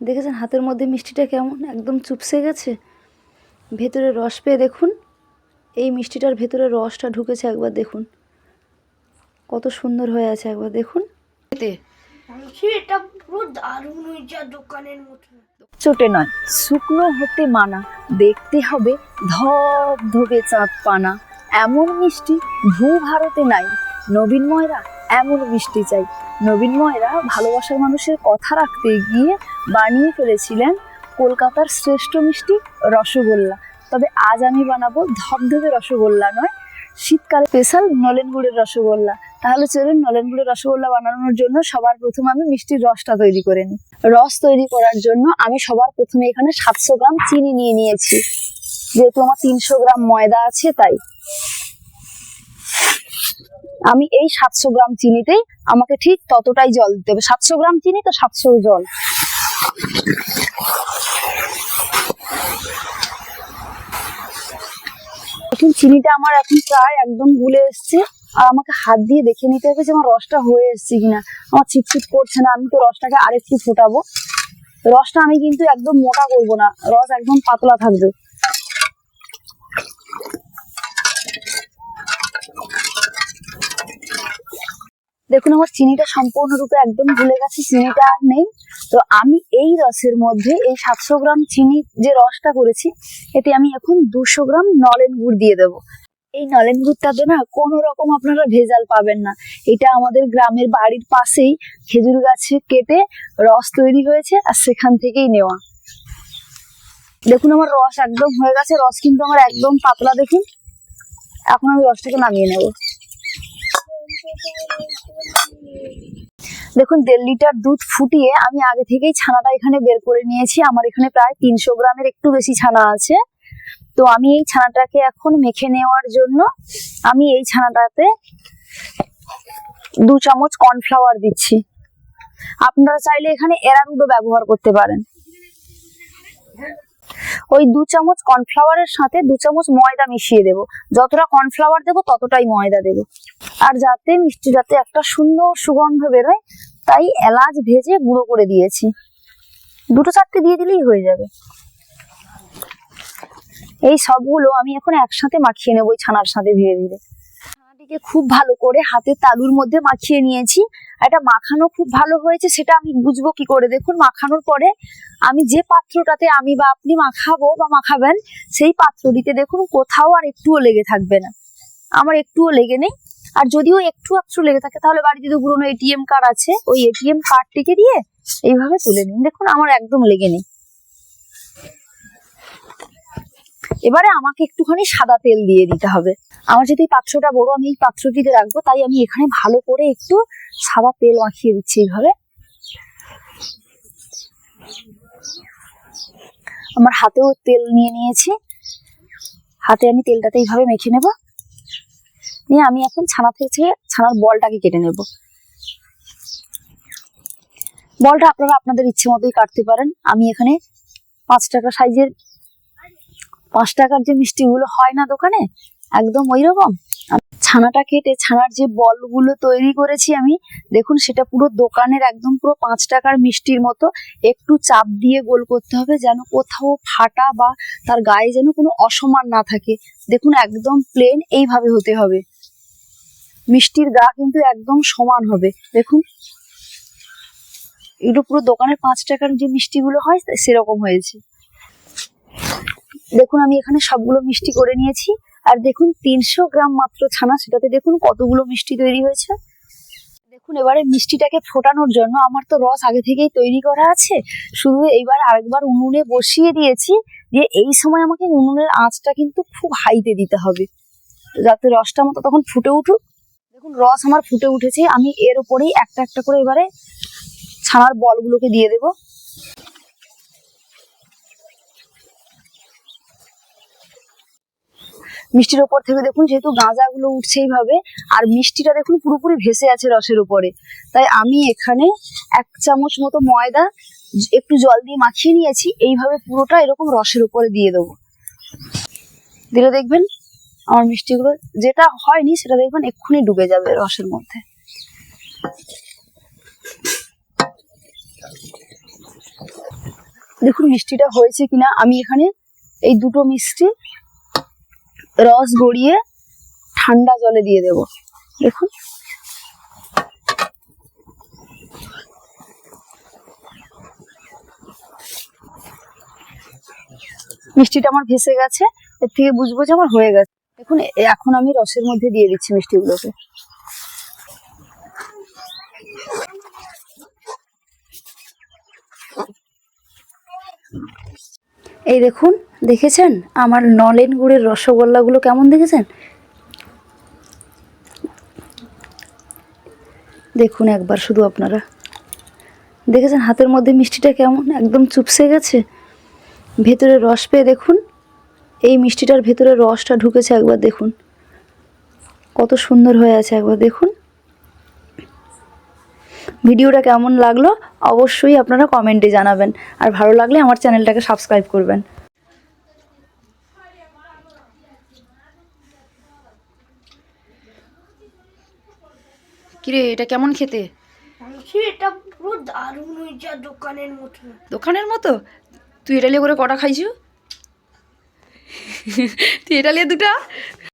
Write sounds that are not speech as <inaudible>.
দেখেছেন হাতের মধ্যে মিষ্টিটা কেমন? একদম চুপসে গেছে। ভেতরে রস পেয়ে দেখুন। এই মিষ্টিটার ভেতরে রসটা ঢুকেছে একবার দেখুন। কত সুন্দর হয়ে আছে একবার দেখুন। এটা পুরো দারুণ দোকানের মতো চটে নয় শুকনো হতে মানা। দেখতে হবে ধপ ধপে চাঁদ পানা। এমন মিষ্টি ভূ ভারতে নাই। নবীন ময়রা এমন মিষ্টি চাই। নবীন ময়রা ভালোবাসার মানুষের কথা রাখতে গিয়ে বানিয়ে ফেলেছিলেন কলকাতার শ্রেষ্ঠ মিষ্টি রসগোল্লা। তবে আজ আমি বানাবো ধপধপে রসগোল্লা নয়, শীতকালে স্পেশাল নলেন গুড়ের রসগোল্লা। তাহলে চলুন নলেন গুড়ের রসগোল্লা বানানোর জন্য সবার প্রথমে আমি মিষ্টির রসটা তৈরি করে নিই। রস তৈরি করার জন্য আমি সবার প্রথমে এখানে সাতশো গ্রাম চিনি নিয়ে নিয়েছি। যেহেতু আমার তিনশো গ্রাম ময়দা আছে, তাই আমি এই সাতশো গ্রাম চিনিতেই আমাকে ঠিক ততটাই জল দিতে হবে। সাতশো গ্রাম চিনি তো সাতশো জল। চিনিটা আমার এখন প্রায় একদম গুলে এসছে। আর আমাকে হাত দিয়ে দেখে নিতে হবে যে আমার রসটা হয়ে এসছে কিনা। আমার চিটচিট করছে না, আমি তো রসটাকে আরেকটু ফোটাবো। রসটা আমি কিন্তু একদম মোটা করব না, রস একদম পাতলা থাকবে। দেখুন, আমার চিনিটা সম্পূর্ণরূপে একদম ভুলে গেছে, চিনিটা আর নেই। তো আমি এই রসের মধ্যে এই সাতশো গ্রাম চিনি যে রসটা করেছি, এতে আমি এখন দুশো গ্রাম নলেন গুড় দিয়ে দেবো। এই নলেন গুড়টাতে না, কোনো রকম আপনারা ভেজাল পাবেন না। এটা আমাদের গ্রামের বাড়ির পাশেই খেজুর গাছে কেটে রস তৈরি হয়েছে, আর সেখান থেকেই নেওয়া। দেখুন, আমার রস একদম হয়ে গেছে, রস কিন্তু আমার একদম পাতলা দেখুন। এখন আমি রসটাকে নামিয়ে নেব। দেখুন, দেড় লিটার দুধ ফুটিয়ে আমি আগে থেকেই ছানাটা এখানে বের করে নিয়েছি। আমার এখানে প্রায় তিনশো গ্রামের একটু বেশি ছানা আছে। তো আমি এই ছানাটাকে এখন মেখে নেওয়ার জন্য আমি এই ছানাটাতে দু চামচ কর্নফ্লাওয়ার দিচ্ছি। আপনারা চাইলে এখানে এরারুডো ব্যবহার করতে পারেন। ওই দু চামচ কর্নফ্লাওয়ারের সাথে দু চামচ ময়দা মিশিয়ে দেব। যতটা কর্নফ্লাওয়ার দেবো, ততটাই ময়দা দেব। আর যাতে মিষ্টিটাতে একটা সুন্দর সুগন্ধ বেরোয়, তাই এলাচ ভেজে গুঁড়ো করে দিয়েছি। দুটো চারটে দিয়ে দিলেই হয়ে যাবে। এই সবগুলো আমি এখন একসাথে মাখিয়ে নেব ছানার সাথে ধীরে ধীরে। ছানাটিকে খুব ভালো করে হাতের তালুর মধ্যে মাখিয়ে নিয়েছি। এটা মাখানো খুব ভালো হয়েছে, সেটা আমি বুঝব কি করে। দেখুন, মাখানোর পরে আমি যে পাত্রটাতে আমি বা আপনি মাখাবো বা মাখাবেন, সেই পাত্রটিতে দেখুন কোথাও আর একটুও লেগে থাকবে না। আমার একটুও লেগে নেই। আর যদিও একটু একটু লেগে থাকে, তাহলে বাড়িতে তো পুরোনো এটিএম কার্ড আছে। ওই এটিএম কার্ডটিকে দিয়ে এইভাবে তুলে নিন। দেখুন, আমার একদম লেগে নেই। এবারে আমাকে একটুখানি সাদা তেল দিয়ে দিতে হবে। আমার যদি পাত্রটা বড়, আমি এই পাত্রটিতে রাখব, তাই আমি এখানে ভালো করে একটু সাদা তেল মাখিয়ে দিচ্ছি এইভাবে। আমার হাতেও তেল নিয়ে নিয়েছি। হাতে আমি তেলটাতে এইভাবে মেখে নেব। নিয়ে আমি এখন ছানা থেকে ছানার বলটাকে কেটে নেব। বলটা আপনারা আপনাদের ইচ্ছে মতোই কাটতে পারেন। আমি এখানে পাঁচ টাকা সাইজের, পাঁচ টাকার যে মিষ্টিগুলো হয় না দোকানে, একদম ওই রকম ছানাটা কেটে, ছানার যে বলগুলো তৈরি করেছি আমি, দেখুন সেটা পুরো দোকানের একদম পুরো পাঁচ টাকার মিষ্টির মতো। একটু চাপ দিয়ে গোল করতে হবে যেন কোথাও ফাটা বা তার গায়ে যেন কোনো অসমান না থাকে। দেখুন একদম প্লেন এইভাবে হতে হবে। মিষ্টির গা কিন্তু একদম সমান হবে। দেখুন। এগুলো পুরো দোকানের পাঁচ টাকার যে মিষ্টিগুলো হয়, সেরকম হয়েছে। দেখুন, আমি এখানে সবগুলো মিষ্টি করে নিয়েছি। আর দেখুন, তিনশো গ্রাম মাত্র ছানা। সেটাতে দেখুন, কতগুলো মিষ্টি তৈরি হয়েছে। দেখুন, এবারে মিষ্টিটাকে ফোটানোর জন্য আমার তো রস আগে থেকেই তৈরি করা আছে। শুধু এইবার আরেকবার উনুনে বসিয়ে দিয়েছি যে, এই সময় আমাকে উনুনের আঁচটা কিন্তু খুব হাইতে দিতে হবে। যাতে রসটা মতো তখন ফুটে উঠুক। দেখুন, রস আমার ফুটে উঠেছে, আমি এর উপরেই একটা একটা করে এবারে ছানার বলগুলোকে দিয়ে দেবো। মিষ্টির ওপর থেকে দেখুন, যেহেতু গাঁজাগুলো উঠছে এইভাবে, আর মিষ্টিটা দেখুন, পুরোপুরি ভেসে আছে রসের উপরে তাই আমি এখানে এক চামচ মতো ময়দা, একটু জল দিয়ে মাখিয়ে নিয়েছি, এইভাবে পুরোটা এরকম রসের উপরে দিয়ে দেবো। দিলে দেখবেন আমার মিষ্টিগুলো, যেটা হয়নি সেটা দেখবেন এক্ষুনি ডুবে যাবে রসের মধ্যে। দেখুন মিষ্টিটা হয়েছে কিনা। আমি এখানে এই দুটো মিষ্টি রস গড়িয়ে ঠান্ডা জলে দিয়ে দেব। দেখুন। মিষ্টিটা আমার ভেসে গেছে, এর থেকে বুঝব যে আমার হয়ে গেছে। দেখুন এখন আমি রসের মধ্যে দিয়ে দিচ্ছি মিষ্টিগুলোকে। এই দেখুন, দেখেছেন? আমার নলেন গুড়ের রসগোল্লাগুলো কেমন দেখেছেন? দেখুন একবার শুধু আপনারা। দেখেছেন হাতের মধ্যে মিষ্টিটা কেমন? একদম চুপসে গেছে। ভেতরে রস পেয়ে দেখুন এই মিষ্টিটার ভেতরে রসটা ঢুকেছে একবার দেখুন। কত সুন্দর হয়ে আছে একবার দেখুন। ভিডিওটা কেমন লাগল অবশ্যই আপনারা কমেন্টে জানাবেন। আর ভালো লাগলে আমার চ্যানেলটাকে সাবস্ক্রাইব করবেন। কিরে এটা কেমন খেতে? এটা পুরো দারুণ হয়েছে দোকানের মতো দোকানের মতো? তুই এটা নিয়ে করে কটা খাইছু? <laughs> নিয়ে দুটা।